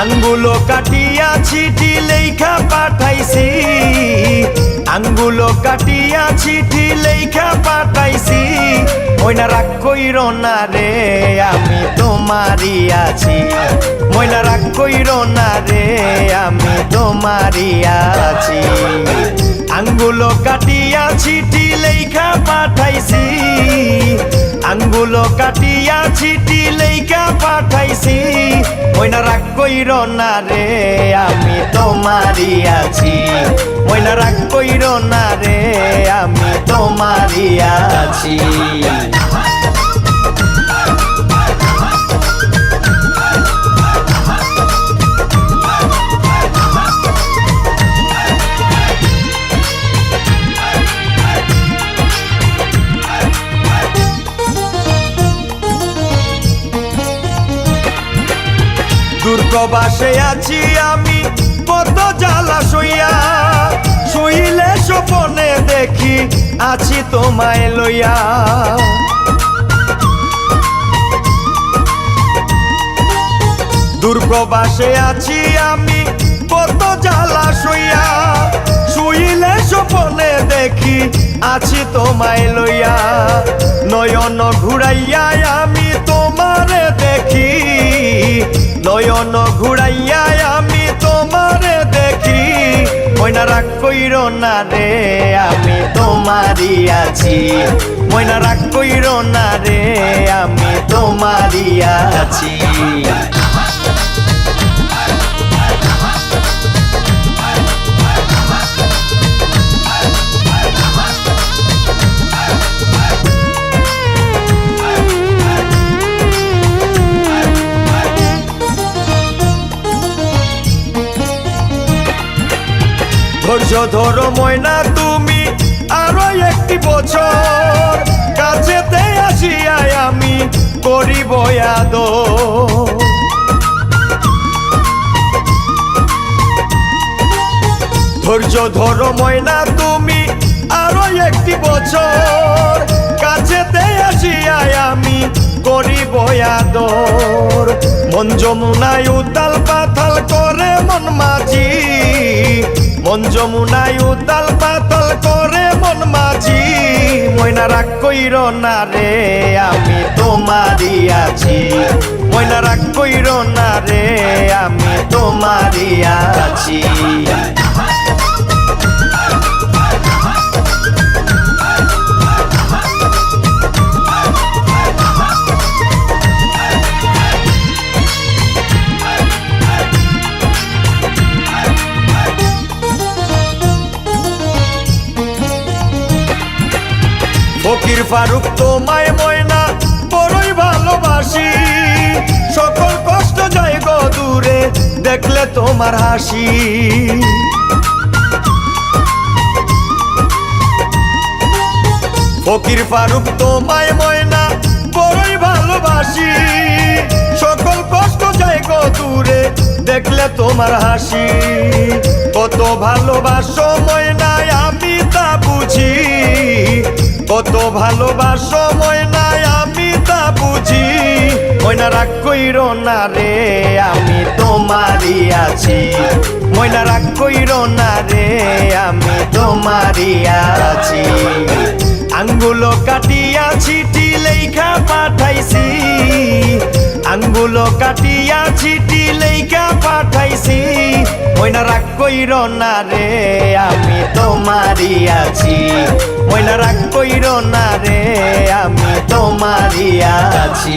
আঙ্গুলো কাটিয়া চিঠি লেখা পাঠাইছি। আঙ্গুলো কাটিয়া চিঠি লেখা পাঠাইছি। ময়না রাগ কইর না রে, আমি তোমারই আছি। ময়না রাগ কইর না রে, আমি তোমারই আছি। আঙ্গুলো কাটিয়া চিঠি লেখা পাঠাইছি। আঙ্গুলো কাটিয়া চিঠি লেখা পাঠাইছি। ময়না রাগ কইর না রে, আমি তোমারই আছি। ময়না রাগ কইর না রে, আমি তোমারই আছি। দুর্গবাসে আছি আমি কত জ্বালা সইয়া। শুইলে স্বপনে দেখি, আছি তোমায় লইয়া। দুর্গবাসে আছি আমি কত জ্বালা সইয়া। শুইলে স্বপনে দেখি, আছি তোমায় লইয়া। নয়ন ঘুরাইয়া আমি তোমারে দেখি। নয়ন ঘুরাইয়া আমি তোমারে দেখি। ময়না রাগ কইর না রে, আমি তোমারই আছি। ময়না রাগ কইর না রে, আমি তোমারই আছি। ধৈর্য ধরো ময়না, তুমি আরও একটি বছর কাছেতে আসিয়ায় আমি করিব ধৈর্য ধরো ময়না, তুমি আরও একটি বছর কাছেতে আমি করিব আদর। মন যমুনায় উতাল পাতাল করে, মন মাঝি মন যমুনায় উতাল পাতাল করে মন মাঝি। ময়না রাগ কইর না রে, আমি তোমারই আছি। ময়না রাগ কইর না রে, আমি তোমারই আছি। ফকির ফারুক তোমায় ময়না, বড়ই ভালোবাসি। সকল কষ্ট যায় গো দূরে, দেখলে তোমার হাসি। ফকির ফারুক তোমায় ময়না, বড়ই ভালোবাসি। সকল কষ্ট যায় গো দূরে, দেখলে তোমার হাসি। কত ভালোবাসো ময়নায়, আমি তা বুঝি। কত ভালোবাসো ময়নায় আমি তা বুঝি। ময়না রাগ কইর না রে, আমি তোমারই আছি। ময়না রাগ কইর না রে, আমি তোমারই আছি। আঙ্গুলো কাটিয়া চিঠি লেখা পাঠাইছি। আঙ্গুলো কাটিয়া চিঠি লেখা পাঠাইছি। ময়না রাগ কইর না রে, আমি তোমারই আছি ময়না রাগ কইর না রে, আমি তোমারই আছি